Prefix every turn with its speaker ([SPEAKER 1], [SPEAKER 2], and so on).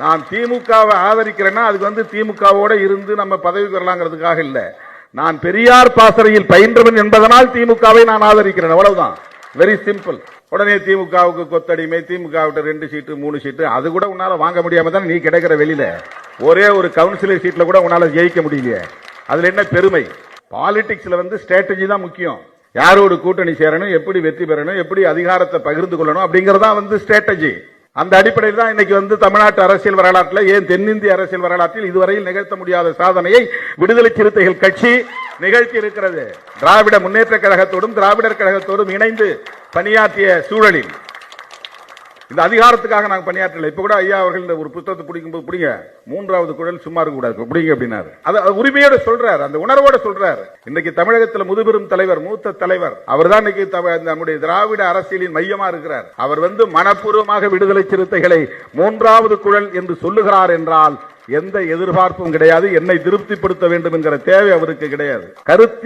[SPEAKER 1] நான் திமுகவை ஆதரிக்கிறேன்னா அதுக்கு வந்து திமுகவோட இருந்து நம்ம பதவி பெறலாங்கிறதுக்காக இல்லை. நான் பெரியார் பாசறையில் பயின்றவன் என்பதனால் திமுகவை நான் ஆதரிக்கிறேன். அவ்வளவுதான். வெரி சிம்பிள் உடனே திமுகவுக்கு கொத்தடிமை திமுகவிட்ட ரெண்டு சீட்டு மூணு சீட்டு அது கூட உன்னால வாங்க முடியாம தான் நீ கிடைக்கிற வெளியில. ஒரே ஒரு கவுன்சிலர் சீட்ல கூட உன்னால ஜெயிக்க முடியலையே. அதுல என்ன பெருமை? பாலிடிக்ஸ்ல வந்து ஸ்ட்ராட்டஜி தான் முக்கியம். யாரோடு கூட்டணி சேரணும் எப்படி வெற்றி பெறணும் எப்படி அதிகாரத்தை பகிர்ந்து கொள்ளணும் அப்படிங்கறதான் வந்து ஸ்ட்ராட்டஜி அந்த அடிப்படையில் தான் இன்னைக்கு வந்து தமிழ்நாட்டு அரசியல் வரலாற்றில் ஏன் தென்னிந்திய அரசியல் வரலாற்றில் இதுவரையில் நிகழ்த்த முடியாத சாதனையை விடுதலை சிறுத்தைகள் கட்சி நிகழ்த்தி இருக்கிறது. திராவிட முன்னேற்ற கழகத்தோடும் திராவிடர் கழகத்தோடும் இணைந்து பணியாற்றிய சூழலில். இந்த அதிகாரத்துக்காக நாங்கள் பணியாற்றல. இப்போ கூட ஐயா அவர்கள் இந்த ஒரு புத்தகத்தை பிடிக்கும் போது பிடிங்க மூன்றாவது குழல் சும்மா இருக்க கூடாது பிடிங்க அப்படின்னாரு. அது அது உரிமையோட சொல்றாரு அந்த உணர்வோட சொல்றாரு. இன்னைக்கு தமிழகத்தில் முதுபெரும் தலைவர் மூத்த தலைவர் அவர் தான் இன்னைக்கு நம்முடைய திராவிட அரசியலின் மையமா இருக்கிறார். அவர் வந்து மனப்பூர்வமாக விடுதலை சிறுத்தைகளை மூன்றாவது குழல் என்று சொல்லுகிறார் என்றால் எந்த எதிர்பார்ப்பும் கிடையாது என்னை திருப்திப்படுத்த வேண்டும் என்கிற தேவை அவருக்கு கிடையாது. கருத்தி